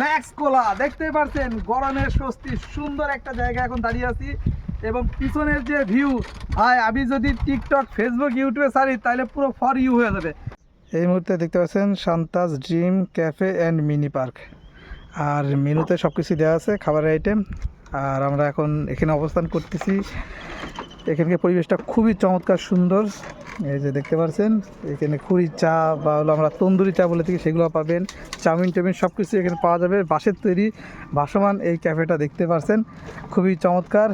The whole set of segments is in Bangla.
ম্যাক্স কোলা দেখতে পাচ্ছেন গরমের স্বস্তি, সুন্দর একটা জায়গা এখন দাঁড়িয়ে আছি। এবং পিছনের যে ভিউ হয় আমি যদি টিকটক ফেসবুক ইউটিউবে ছাড়ি, তাহলে পুরো ফর ইউ হয়ে যাবে। এই মুহূর্তে দেখতে পাচ্ছেন Shanta's dream cafe and mini park আর মেনুতে সব কিছু দেওয়া আছে, খাবারের আইটেম আর আমরা এখন এখানে অবস্থান করতেছি এখানকার পরিবেশটা খুবই চমৎকার, সুন্দর। এই যে দেখতে পাচ্ছেন এখানে খুরি চা বা হলো আমরা তন্দুরি চা বলে থাকি, সেগুলো পাবেন। চাউমিন, টাউমিন সব কিছু এখানে পাওয়া যাবে। বাঁশের তৈরি ভাসমান এই ক্যাফেটা দেখতে পাচ্ছেন খুবই চমৎকার।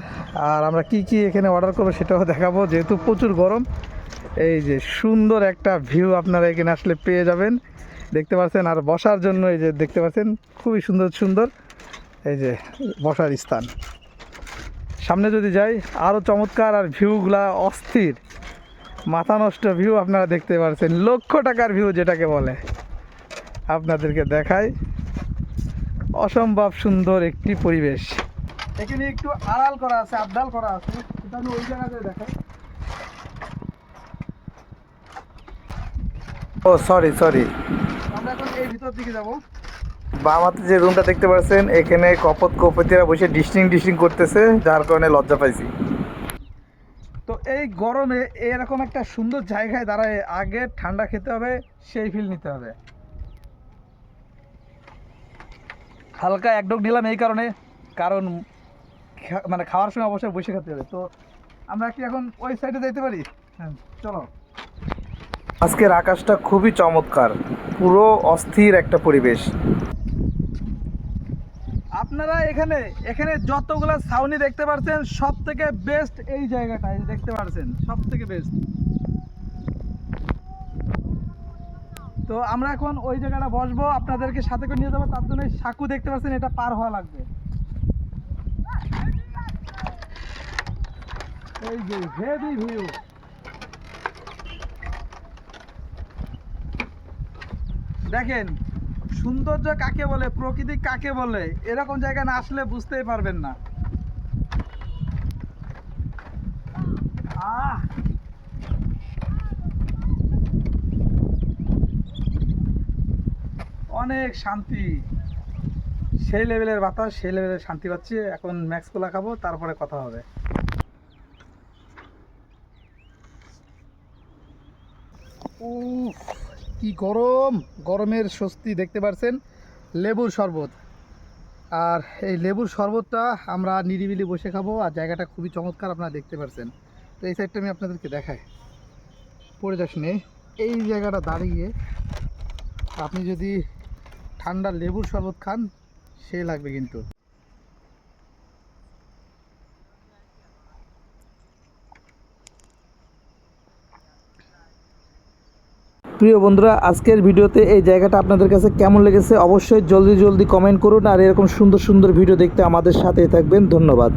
আর আমরা কি কি এখানে অর্ডার করব সেটাও দেখাবো, যেহেতু প্রচুর গরম। এই যে সুন্দর একটা ভিউ আপনারা এখানে আসলে পেয়ে যাবেন। দেখতে পাচ্ছেন আর বসার জন্য এই যে দেখতে পাচ্ছেন খুবই সুন্দর সুন্দর। এই যে বসার স্থান। সামনে যদি যাই আরও চমৎকার আর ভিউগুলা অস্থির। মাথা নষ্ট ভিউ আপনারা দেখতে পাচ্ছেন লক্ষ টাকার ভিউ যেটাকে বলে। আপনাদেরকে দেখায় অসম্ভব সুন্দর একটি পরিবেশ। এখানে একটু আড়াল করা আছে আবদাল করা আছে। আমি ওই জায়গাতে দেখাই। ও সরি সরি আমরা এখন এই ভিতর দিকে যাব। বাম হাতে যে রুমটা দেখতে পাচ্ছেন, এখানে কপত কপতিরা বসে ডিস্টিং ডিস্টিং করতেছে, যার কারণে লজ্জা পাইছি। তো এই গরমে এরকম একটা সুন্দর জায়গায় দাঁড়ায় আগে ঠান্ডা খেতে হবে, সেই ফিল নিতে হবে। হালকা এক ডোক নিলাম এই কারণে, কারণ মানে খাওয়ার সময় অবশ্যই বসে খেতে হবে। তো আমরা কি এখন ওই সাইডে যেতে পারি? হ্যাঁ চলো। আজকের আকাশটা খুবই চমৎকার, পুরো অস্থির একটা পরিবেশ। আপনারা এখানে এখানে যতগুলো ছাউনি দেখতে পাচ্ছেন সব থেকে বেস্ট এই জায়গাটা দেখতে পাচ্ছেন সব থেকে বেস্ট তো আমরা এখন ওই জায়গাটা বসবো, আপনাদেরকে সাথে করে নিয়ে যাব, তার জন্য সাঁকু দেখতে পাচ্ছেন, এটা পার হওয়া লাগবে। এই যে হেভি ভিউ দেখেন, সৌন্দর্য কাকে বলে, প্রকৃতি কাকে বলে, এরকম জায়গায় না আসলে বুঝতেই পারবেন না। আহ! অনেক শান্তি। সেই লেভেলের বাতাস, সেই লেভেলের শান্তি পাচ্ছি। এখন ম্যাক্স কোলা খাব, তারপরে কথা হবে। উফ! কি গরম, গরমের স্বস্তি দেখতে পাচ্ছেন লেবুর শরবত। আর এই লেবুর শরবতটা আমরা নিরিবিলি বসে খাব আর জায়গাটা খুবই চমৎকার আপনারা দেখতে পাচ্ছেন তো এই সাইডটা আমি আপনাদেরকে দেখাই। পড়ে যাস নে। এই জায়গাটা দাঁড়িয়ে আপনি যদি ঠান্ডা লেবুর শরবত খান, সে লাগবে কিন্তু। প্রিয় বন্ধুরা, আজকের ভিডিওতে এই জায়গাটা আপনাদের কাছে কেমন লেগেছে অবশ্যই জলদি জলদি কমেন্ট করুন আর এরকম সুন্দর সুন্দর ভিডিও দেখতে আমাদের সাথে থাকবেন। ধন্যবাদ।